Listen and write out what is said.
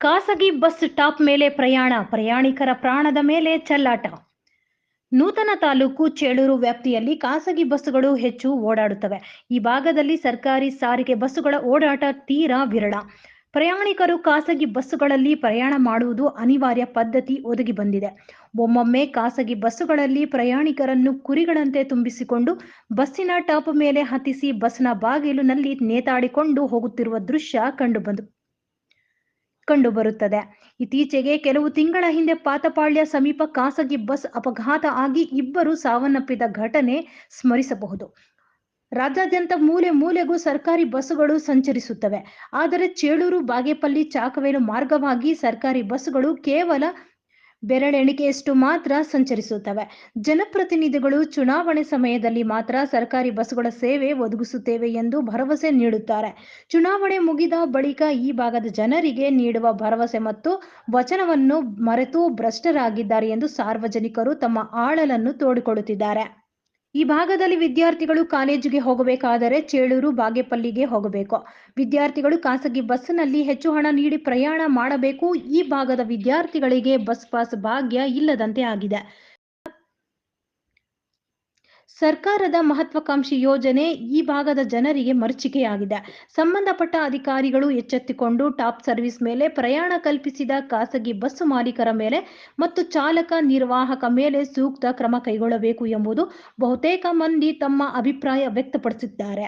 ಖಾಸಗಿ bus top ಮೇಲೆ ಪ್ರಯಾಣ, ಪ್ರಯಾಣಿಕರ ಪ್ರಾಣದ ಮೇಲೆ ಚೆಲ್ಲಾಟ. ನೂತನ ತಾಲೂಕು ಚೇಳೂರು ವ್ಯಾಪ್ತಿಯಲ್ಲಿ ಖಾಸಗಿ ಬಸ್ಸುಗಳು ಹೆಚ್ಚು ಓಡಾಡುತ್ತವೆ. ಈ ಭಾಗದಲ್ಲಿ ಸರ್ಕಾರಿ ಸಾರಿಗೆ ಬಸ್ಸುಗಳ ಓಡಾಟ ತೀರಾ ವಿರಳ. ಪ್ರಯಾಣಿಕರು ಖಾಸಗಿ ಬಸ್ಸುಗಳಲ್ಲಿ ಪ್ರಯಾಣ ಮಾಡುವುದು ಅನಿವಾರ್ಯ ಪದ್ಧತಿ ಒದಗಿ ಬಂದಿದೆ. ಒಮ್ಮೊಮ್ಮೆ ಖಾಸಗಿ ಬಸ್ಸುಗಳಲ್ಲಿ ಪ್ರಯಾಣಿಕರನ್ನು ಕುರಿಗಳಂತೆ ತುಂಬಿಸಿಕೊಂಡು ಬಸ್ಸಿನ ಟಾಪ್ ಮೇಲೆ ಹತ್ತಿಸಿ ಬಸ್ನ ಬಾಗಿಲಿನಲ್ಲಿ ನೇತಾಡಿಕೊಂಡು ಹೋಗುತ್ತಿರುವ ದೃಶ್ಯ ಕಂಡುಬಂದು ಕಂಡುಬರುತ್ತದೆ ಇತ್ತೀಚೆಗೆ ಕೆಲವು ತಿಂಗಳ ಹಿಂದೆ ಪಾತಪಾಳ್ಯ ಸಮೀಪ ಖಾಸಗಿ ಬಸ್ ಅಪಘಾತ ಆಗಿ ಇಬ್ಬರು ಸಾವನ್ನಪ್ಪಿದ ಘಟನೆ ಸ್ಮರಿಸಬಹುದು. ರಾಜ್ಯಾದ್ಯಂತ ಮೂಲೆ ಮೂಲೆಗೂ ಸರ್ಕಾರಿ ಬಸ್ಸುಗಳು ಸಂಚರಿಸುತ್ತವೆ. ಆದರೆ ಚೇಳೂರು, ಬಾಗೇಪಲ್ಲಿ, ಚಾಕವೇಲು ಮಾರ್ಗವಾಗಿ ಸರ್ಕಾರಿ ಬಸ್ಸುಗಳು ಕೇವಲ ಬೆರಳೆಣಿಕೆಯಷ್ಟು ಮಾತ್ರ ಸಂಚರಿಸುತ್ತವೆ. ಜನಪ್ರತಿನಿಧಿಗಳು ಚುನಾವಣೆ ಸಮಯದಲ್ಲಿ ಮಾತ್ರ ಸರ್ಕಾರಿ ಬಸ್ಗಳ ಸೇವೆ ಒದಗಿಸುತ್ತೇವೆ ಎಂದು ಭರವಸೆ ನೀಡುತ್ತಾರೆ. ಚುನಾವಣೆ ಮುಗಿದ ಬಳಿಕ ಈ ಭಾಗದ ಜನರಿಗೆ ನೀಡುವ ಭರವಸೆ ಮತ್ತು ವಚನವನ್ನು ಮರೆತು ಭ್ರಷ್ಟರಾಗಿದ್ದಾರೆ ಎಂದು ಸಾರ್ವಜನಿಕರು ತಮ್ಮ ಆಳಲನ್ನು ತೋಡಿಕೊಳ್ಳುತ್ತಿದ್ದಾರೆ. ಈ ಭಾಗದಲ್ಲಿ ವಿದ್ಯಾರ್ಥಿಗಳು ಕಾಲೇಜಿಗೆ ಹೋಗಬೇಕಾದರೆ ಚೇಳೂರು, ಬಾಗೇಪಲ್ಲಿಗೆ ಹೋಗಬೇಕು. ವಿದ್ಯಾರ್ಥಿಗಳು ಖಾಸಗಿ ಬಸ್ನಲ್ಲಿ ಹೆಚ್ಚು ಹಣ ನೀಡಿ ಪ್ರಯಾಣ ಮಾಡಬೇಕು. ಈ ಭಾಗದ ವಿದ್ಯಾರ್ಥಿಗಳಿಗೆ ಬಸ್ ಪಾಸ್ ಭಾಗ್ಯ ಇಲ್ಲದಂತೆ ಆಗಿದೆ. ಸರ್ಕಾರದ ಮಹತ್ವಾಕಾಂಕ್ಷಿ ಯೋಜನೆ ಈ ಭಾಗದ ಜನರಿಗೆ ಮರ್ಚಿಕೆಯಾಗಿದೆ. ಸಂಬಂಧಪಟ್ಟ ಅಧಿಕಾರಿಗಳು ಎಚ್ಚೆತ್ತುಕೊಂಡು ಟಾಪ್ ಸರ್ವಿಸ್ ಮೇಲೆ ಪ್ರಯಾಣ ಕಲ್ಪಿಸಿದ ಖಾಸಗಿ ಬಸ್ ಮಾಲೀಕರ ಮೇಲೆ ಮತ್ತು ಚಾಲಕ ನಿರ್ವಾಹಕ ಮೇಲೆ ಸೂಕ್ತ ಕ್ರಮ ಕೈಗೊಳ್ಳಬೇಕು ಎಂಬುದು ಬಹುತೇಕ ಮಂದಿ ತಮ್ಮ ಅಭಿಪ್ರಾಯ ವ್ಯಕ್ತಪಡಿಸಿದ್ದಾರೆ.